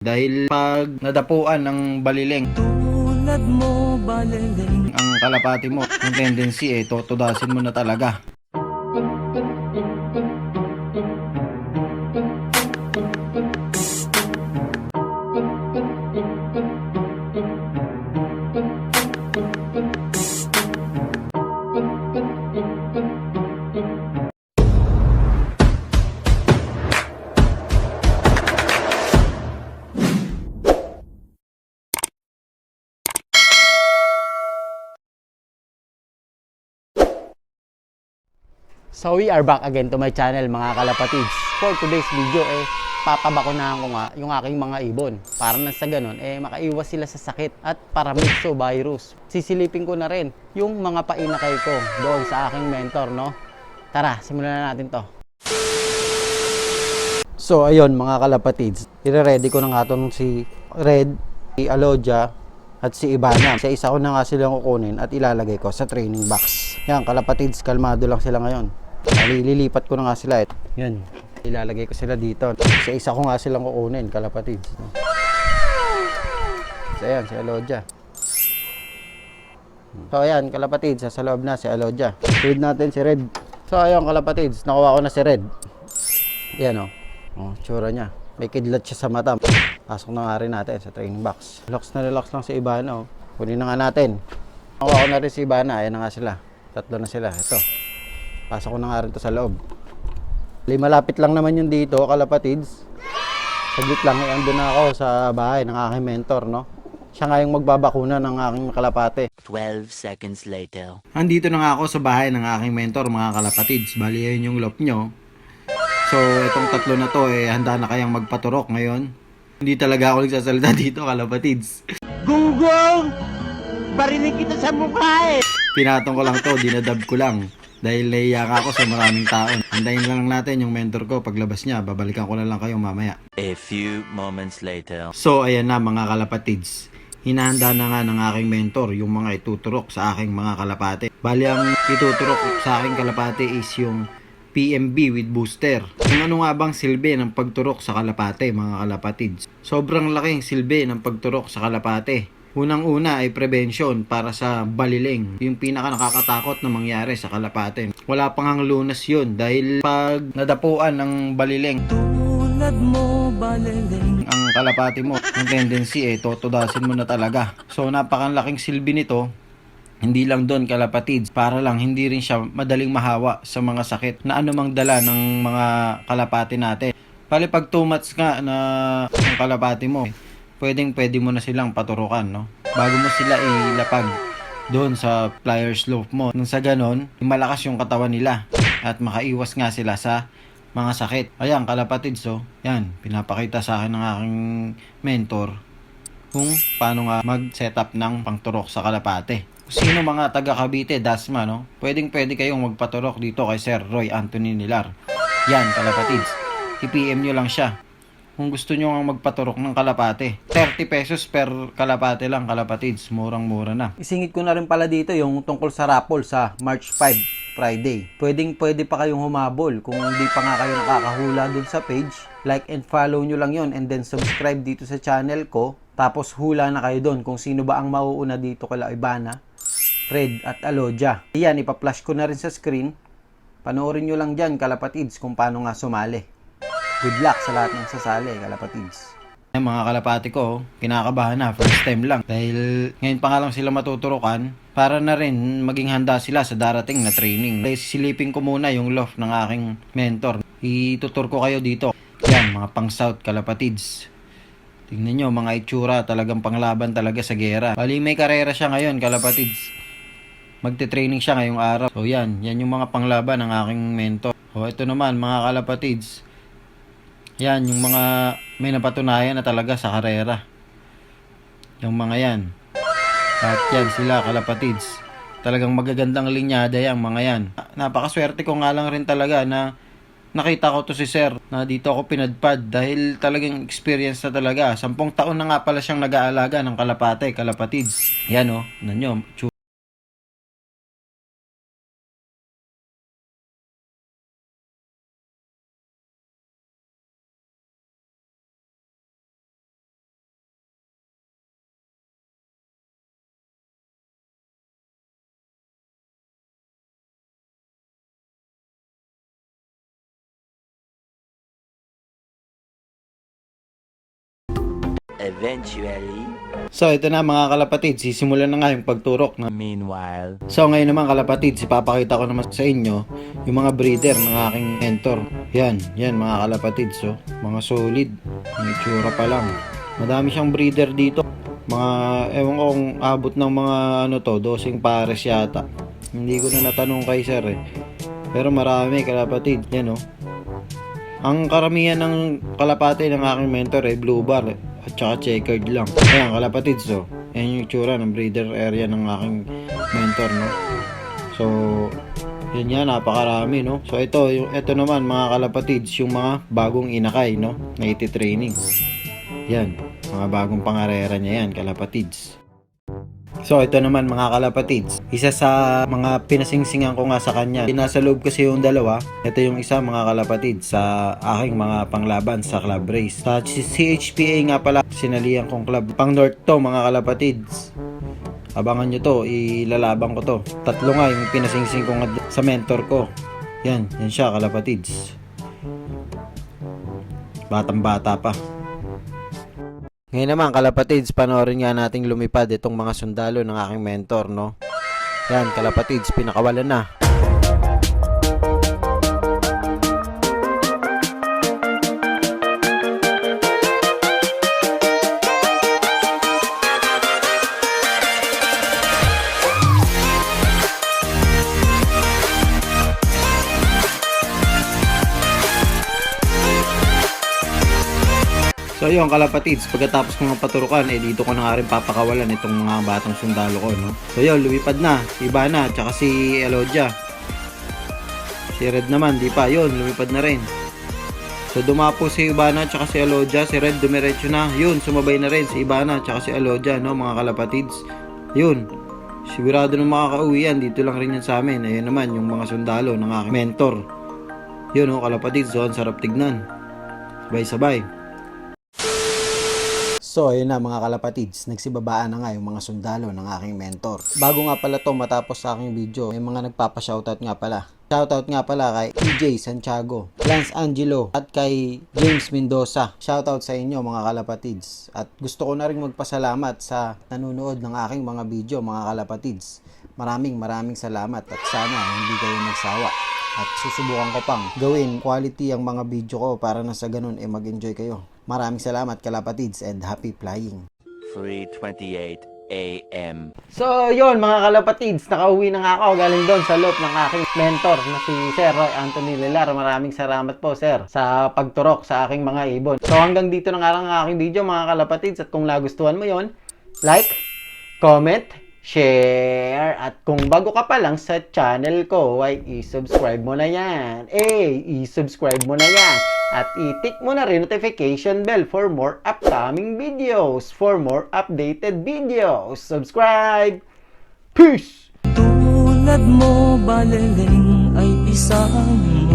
Dahil pag nadapuan ng balileng, Tulad mo baliling ang kalapati mo, ang tendency eh, totodasin mo na talaga. So we are back again to my channel mga kalapatids. For today's video eh papabakunahan ko nga yung aking mga ibon. Para na sa ganun eh makaiwas sila sa sakit at paramyxo virus. Sisilipin ko na rin yung mga painakay ko doon sa aking mentor no. Tara, simulan na natin to. So ayun mga kalapatids, ire-ready ko na nga si Red, si Alodia, at si Ibana. Sa isa ko na nga silang kukunin at ilalagay ko sa training box. Yan, kalapatids, kalmado lang sila ngayon. Lilipat ko na nga sila. Yan, ilalagay ko sila dito. Sa isa ko nga silang kukunin, kalapatids. So ayan, si Alodia. So ayan, kalapatids, sa loob na si Alodia. Feed natin si Red. So ayan, kalapatids, nakuha ko na si Red. Yan o. Oh, tsura niya. May kidlat siya sa mata. Pasok na nga rin natin sa training box. Relax na relax lang si Ibana. Oh. Kunin na nga natin. Nakuha ko na rin si Ibana. Ayan na nga sila. Tatlo na sila. Ito. Pasok ko na nga rin to sa loob. Malapit lang naman yung dito, kalapatids. Saglit lang. Eh, andun na ako sa bahay ng aking mentor, no? Siya nga yung magbabakuna ng aking kalapate. 12 seconds later. Andito na nga ako sa bahay ng aking mentor, mga kalapatids. Bali, yun yung lop nyo. So, itong tatlo na to, eh, handa na kayang magpaturok ngayon. Hindi talaga ako nagsasalita dito, kalapatids. Gunggong! Barinig kita sa mukha eh! Pinatong ko lang to, dinadab ko lang. Dahil naiya ka ako sa maraming tao. Antayin lang natin yung mentor ko paglabas niya. Babalikan ko na lang kayo mamaya. A few moments later. So, ayan na mga kalapatids. Hinahanda na nga ng aking mentor yung mga ituturok sa aking mga kalapate. Bali, ang ituturok sa aking kalapate is yung PMB with booster. Kung ano nga bang silbi ng pagturok sa kalapate, mga kalapatids. Sobrang laking silbi ng pagturok sa kalapate. Unang-una ay prevention para sa baliling. Yung pinaka nakakatakot na mangyari sa kalapate. Wala pang ang lunas yun dahil pag nadapuan ng baliling, Tulad mo baliling ang kalapati mo, ang tendency eh, totodasin mo na talaga. So, napakalaking silbi nito, hindi lang doon kalapatids, para lang hindi rin siya madaling mahawa sa mga sakit na anumang dala ng mga kalapati natin. Bali pag too much nga na ang kalapati mo, pwedeng pwede mo na silang paturukan, no? Bago mo sila ilapag doon sa flyer slope mo. Nang sa ganon, malakas yung katawan nila at makaiwas nga sila sa mga sakit. Ayan, kalapatids, so, yan, pinapakita sa akin ng aking mentor kung paano nga mag-setup ng pangturok sa kalapate. Sino mga taga Cavite, Dasma, no? Pwedeng pwede kayong magpaturok dito kay Sir Roy Anthony Nilar. Yan, kalapatids. I-PM nyo lang siya. Kung gusto nyo nga magpaturok ng kalapate. 30 pesos per kalapate lang, kalapatids. Murang-mura na. Isingit ko na rin pala dito yung tungkol sa raffle sa March 5, Friday. Pwedeng pwede pa kayong humabol kung hindi pa nga kayo nakakahula dun sa page. Like and follow nyo lang yon and then subscribe dito sa channel ko. Tapos hula na kayo doon kung sino ba ang mauuna dito kala Ibana, Red at Alodia. Yan, ipa-flash ko na rin sa screen. Panoorin nyo lang dyan, kalapatids, kung paano nga sumali. Good luck sa lahat ng sasali, kalapatids. Yung mga kalapati ko, kinakabahan na, first time lang. Dahil ngayon pa nga lang sila matuturukan, para na rin maging handa sila sa darating na training. Kaya sisilipin ko muna yung loft ng aking mentor. Itutur ko kayo dito. Yan, mga pang south kalapatids. Tingnan nyo, mga itsura, talagang panglaban talaga sa gera. Bali, may karera siya ngayon, kalapatids. Magte-training siya ngayong araw. So yan, yan yung mga panglaban ng aking mentor. O ito naman, mga kalapatids. Yan, yung mga may napatunayan na talaga sa karera. Yung mga yan. At yan sila, kalapatids. Talagang magagandang linyada yan, mga yan. Napakaswerte ko nga lang rin talaga na nakita ko to si Sir na dito ako pinadpad dahil talagang experience na talaga. Sampung taon na nga pala siyang nag-aalaga ng kalapate, kalapatids. Yan o, oh, nanyo, Eventually. So ito na mga kalapatid, sisimulan na nga yung pagturok. No? Meanwhile. So ngayon naman kalapatid, ipapakita ko naman sa inyo yung mga breeder ng aking mentor. Yan, yan mga kalapatid. So, mga solid. May itsura pa lang. Madami siyang breeder dito. Mga, ewan ko kung abot ng mga ano to, dosing pares yata. Hindi ko na natanong kay sir eh. Pero marami kalapatid. Yan oh. Ang karamihan ng kalapate ng aking mentor ay blue bar eh, at saka checkered lang. Ayan, kalapatid so. Yan yung tsura ng breeder area ng aking mentor, no? So, yan yan, napakarami, no? So, ito, yung, ito naman, mga kalapatids, yung mga bagong inakay, no? Na iti-training. Yan, mga bagong pangarera niya yan, kalapatids. So, ito naman mga kalapatids. Isa sa mga pinasingsingan ko nga sa kanya. Nasa loob kasi yung dalawa. Ito yung isa mga kalapatids sa aking mga panglaban sa club race. Sa CHPA nga pala, sinalihan kong club. Pang North to mga kalapatids. Abangan nyo to, ilalaban ko to. Tatlo nga yung pinasingsing ko sa mentor ko. Yan, yan siya kalapatids. Batang bata pa. Ngayon naman, kalapatids, panoorin nga nating lumipad itong mga sundalo ng aking mentor, no? Yan, kalapatids, pinakawalan na. So yun kalapatids, pagkatapos ko nga paturukan, eh dito ko na nga rin papakawalan itong mga batang sundalo ko, no? So yun, lumipad na, si Ivana, tsaka si Elodia. Si Red naman, di pa, yun, lumipad na rin. So dumapo si Ivana, tsaka si Elodia, si Red dumiretso na, yun, sumabay na rin si Ivana, tsaka si Elodia, no, mga kalapatids. Yun, sigurado na makakauwi yan, dito lang rin yan sa amin. Ayun naman, yung mga sundalo ng aking mentor. Yun, no, kalapatids, so, ang sarap tignan. Sabay-sabay. So, ayun na mga kalapatids, nagsibabaan na nga yung mga sundalo ng aking mentor. Bago nga pala to matapos sa aking video, may mga nagpapa-shoutout nga pala. Shoutout nga pala kay EJ Santiago, Lance Angelo, at kay James Mendoza. Shoutout sa inyo mga kalapatids. At gusto ko na rin magpasalamat sa nanonood ng aking mga video mga kalapatids. Maraming maraming salamat at sana hindi kayo magsawa. At susubukan ko pang gawin quality ang mga video ko para na sa ganun eh mag-enjoy kayo. Maraming salamat kalapatids and happy flying. 3:28 a.m. So, yun mga kalapatids, nakauwi na nga ako galing doon sa loop ng aking mentor na si Sir Roy Anthony Lilar. Maraming salamat po, Sir, sa pagturok sa aking mga ibon. So, hanggang dito na nga lang ang aking video mga kalapatids at kung nagustuhan mo yon like, comment, share, at kung bago ka pa lang sa channel ko, ay i-subscribe mo na yan. Eh, i-subscribe mo na yan. At i-tick mo na rin notification bell for more upcoming videos, for more updated videos. Subscribe! Peace! Tulad mo, baliling ay isang